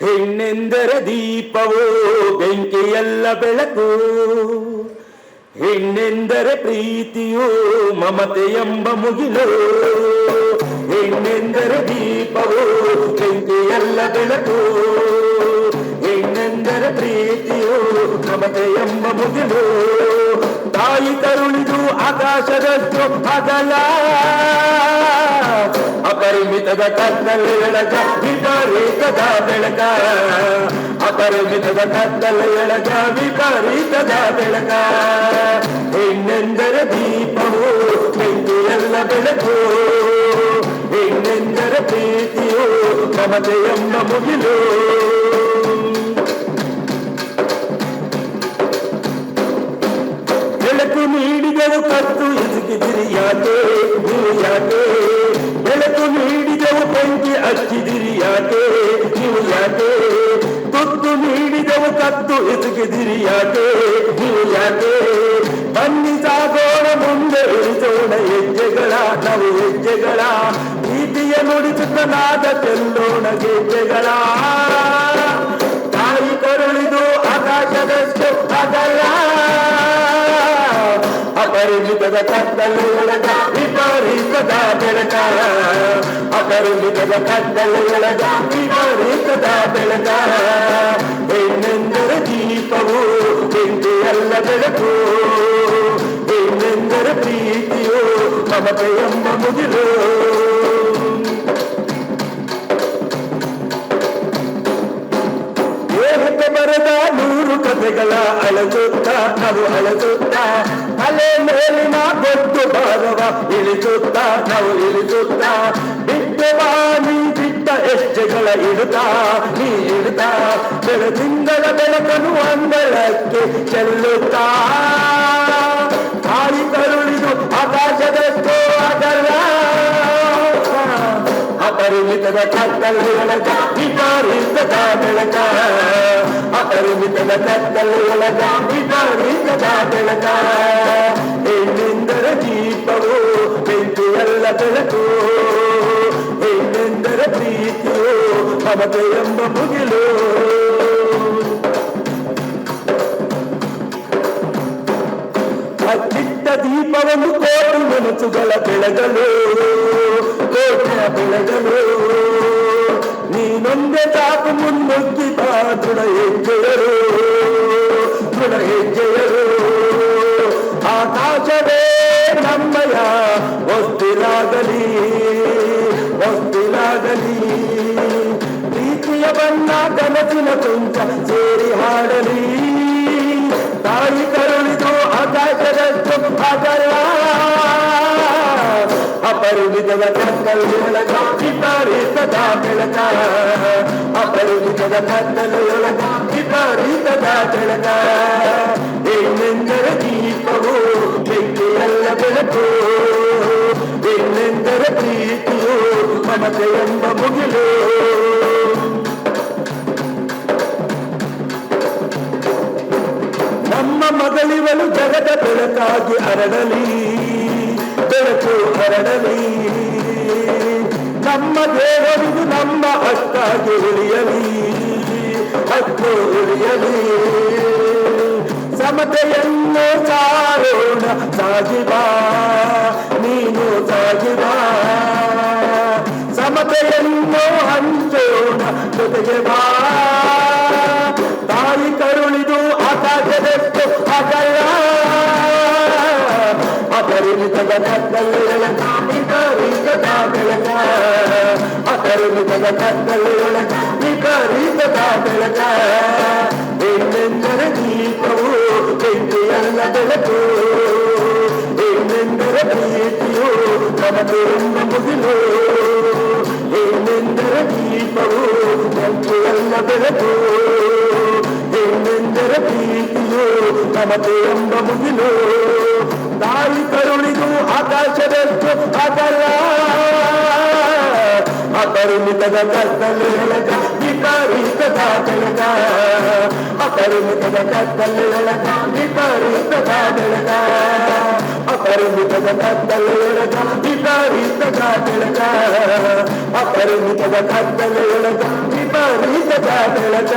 ಹೆಣ್ಣೆಂದರೆ ದೀಪವೋ, ಬೆಂಕಿಯಲ್ಲ ಬೆಳಕು. ಹೆಣ್ಣೆಂದರೆ ಪ್ರೀತಿಯೋ ಮಮತೆ ಎಂಬ ಮುಗಿಲು. ಹೆಣ್ಣೆಂದರೆ ದೀಪವೋ, ಬೆಂಕಿಯಲ್ಲ ಬೆಳಕು. ಹೆಣ್ಣೆಂದರೆ ಪ್ರೀತಿಯೋ ಮಮತೆ ಎಂಬ ಮುಗಿಲು. ತಾಯಿ ತರುಳಿದು ಆಕಾಶದಷ್ಟು ಅಗಲ ಅಪರಿಮಿತದ ಕತ್ತಲೆ ಎಳಗ ವಿಪರೀತದ ಬೆಳಕ ಅಪರಿಮಿತದ ಕತ್ತಲೆ ಎಳಗ ವಿಪರೀತದ ಬೆಳಕ ಹೆಣ್ಣೆಂದರೆ ದೀಪವು ಬೆಂಕಿಯಲ್ಲ ಬೆಳಕು ಹೆಣ್ಣೆಂದರೆ ಪ್ರೀತಿಯು ಮಮತೆ ಎಂಬ ಮುಗಿಲು ಬೆಳಕು ನೀಡಿದೆವು ಕತ್ತು ಇಸುಕಿದಿರಿ ಯಾಕೆ ನೀವು ಯಾಕೆ ಬೆಳಕು ನೀಡಿದೆವು ಬೆಂಕಿ ಹಚ್ಚಿದಿರಿ ಯಾಕೆ ನೀವು ಯಾಕೆ ತುತ್ತು ನೀಡಿದವು ಕತ್ತು ಇಸುಕಿದಿರಿ ಯಾಕೆ ನೀವು ಯಾಕೆ ಬನ್ನಿ ಸಾಗೋಣ ಮುಂದೆ ಇಳಿಸೋಣ ಹೆಜ್ಜೆಗಳ, ನಾವು ಹೆಜ್ಜೆಗಳ. ಪ್ರೀತಿಯ ನುಡಿಸುತ್ತ ನಾದ ಚೆಲ್ಲೋಣ ಗೆಜ್ಜೆಗಳ. ತಾಯಿ ಕರುಳಿದು ಆಕಾಶದಷ್ಟು ಅಗಲ ಅಪರಿಮಿತದ ಕತ್ತಲು ವಿಪರೀತದ ಬೆಳಕ. ಅಪರಿಮಿತದ ಕತ್ತಲು ಎಳಗ ವಿಪರೀತದ ಬೆಳಕ ಹೆಣ್ಣೆಂದರೆ ದೀಪವು ಬೆಂಕಿಯಲ್ಲ ಬೆಳಕು ಹೆಣ್ಣೆಂದರೆ ಪ್ರೀತಿಯು ಮಮತೆ ಎಂಬ ಮುಗಿಲು ದೇಹಕ್ಕೆ ಬರದ ನೂರು ಕಥೆಗಳ ಅಳಸುತ್ತ ನಾವು ಅಳಸುತ್ತ ತಲೆ ಮೇಲಿನ ಗೊತ್ತು ಭಾಗವ ಇಳಿಸುತ್ತ, ನಾವು ಇಳಿಸುತ್ತ. ಬಿಟ್ಟವಾ ಬಿಟ್ಟ ಹೆಜ್ಜೆಗಳ ಇಡುತ್ತಾ, ನೀ ಇಡುತ್ತಾ. ಬೆಳದಿಂಗಳ ಬೆಳಕನು ಅಂಗಳಕ್ಕೆ ಚೆಲ್ಲುತ್ತಾ. ಅಪರಿಮಿತದ ಕತ್ತಲೆಯೊಳಗ ವಿಪರೀತದ ಬೆಳಕ ಅಪರಿಮಿತದ ಕತ್ತಲೆಯೊಳಗ ವಿಪರೀತದ ಬೆಳಕ ಹೆಣ್ಣೆಂದರೆ ದೀಪವು ಬೆಂಕಿಯಲ್ಲ ಬೆಳಕು ಹೆಣ್ಣೆಂದರೆ ಪ್ರೀತಿಯು ಮಮತೆ ಎಂಬ ಮುಗಿಲು ಹಚ್ಚಿಟ್ಟ ದೀಪವನ್ನು ಕೋಟಿ ಮನಸ್ಸುಗಳ ಬೆಳಗಲು ಕೋಟಿಯ ಬೆಳಗಲು ನೀನೊಂದೇ ಸಾಕು ಮುನ್ನುಗ್ಗಿದ ದೃಢ ಹೆಜ್ಜೆಯರು ದೃಢ ಹೆಜ್ಜೆಯರು ಆಕಾಶವೇ ನಮ್ಮಯ ಹೊಸ್ತಿಲಾಗಲಿ ಹೊಸ್ತಿಲಾಗಲಿ ಪ್ರೀತಿಯ ಬಣ್ಣ ಕನಸಿನ ಕುಂಚ ಸೇರಿ ಹಾಡಲಿ. ತಾಯಿ ಕರುಳಿದು ಆಕಾಶದಷ್ಟು ಅಗಲ ಅಪರಿಮಿತದ ಕತ್ತಲು ಬೆಳಕ ವಿಪರೀತದ ಬೆಳಕ ಅಪರಿಮಿತದ ಕತ್ತಲು ಬೆಳಕ ವಿಪರೀತದ ಬೆಳಕ ಏನೆಂದರೆ ದೀಪವು ಬೆಂಕಿಯಲ್ಲ ಬೆಳಕು ಏನೆಂದರೆ ಪ್ರೀತಿಯು ಮಮತೆ ಎಂಬ ಮುಗಿಲು ನಮ್ಮ ಮಗಳಿವಳು ಜಗದ ಬೆಳಕಾಗಿ ಹರಡಲಿ ಬೆಳಕು ಹರಡಲಿ ನಮ್ಮ ದೇವರಿದು ನಮ್ಮ ಹಕ್ಕಾಗಿ ಉಳಿಯಲಿ ಹಕ್ಕು ಉಳಿಯಲಿ ಸಮತೆಯನ್ನು ಸಾರೋಣ ಸಾಗಿಬಾ ನೀನು ಸಾಗಿಬಾ ಸಮತೆಯನ್ನು ಹಂಚೋಣ ಜೊತೆಗೆ ಬಾ అతరుమితగ కద్దలుల నిక రీత దాబెలక అతరుమితగ కద్దలుల నిక రీత దాబెలక ఎన్నెందర దీపవు పెట్టి అన్న బెలకు ఎన్నెందర ప్రీతియు నమకు ఉన్న ముగిలు ఎన్నెందర దీపవు పెట్టి అన్న బెలకు ఎన్నెందర ప్రీతియు నమకు ఉన్న ముగిలు ತಾಯಿ ಕರುಳಿದು ಆಕಾಶದಷ್ಟು ಅಗಲ ಅಪರಿಮಿತದ ಕತ್ತಲು ಎಳಗ ವಿಪರೀತದ ಬೆಳಕ ಅಪರಿಮಿತದ ಕತ್ತಲು ಎಳಗ ವಿಪರೀತದ ಬೆಳಕ ಅಪರಿಮಿತದ ಕತ್ತಲೆಯೊಳಗ ವಿಪರೀತದ ಬೆಳಕ ಅಪರಿಮಿತದ ಕತ್ತಲೆಯೊಳಗ ವಿಪರೀತದ ಬೆಳಕ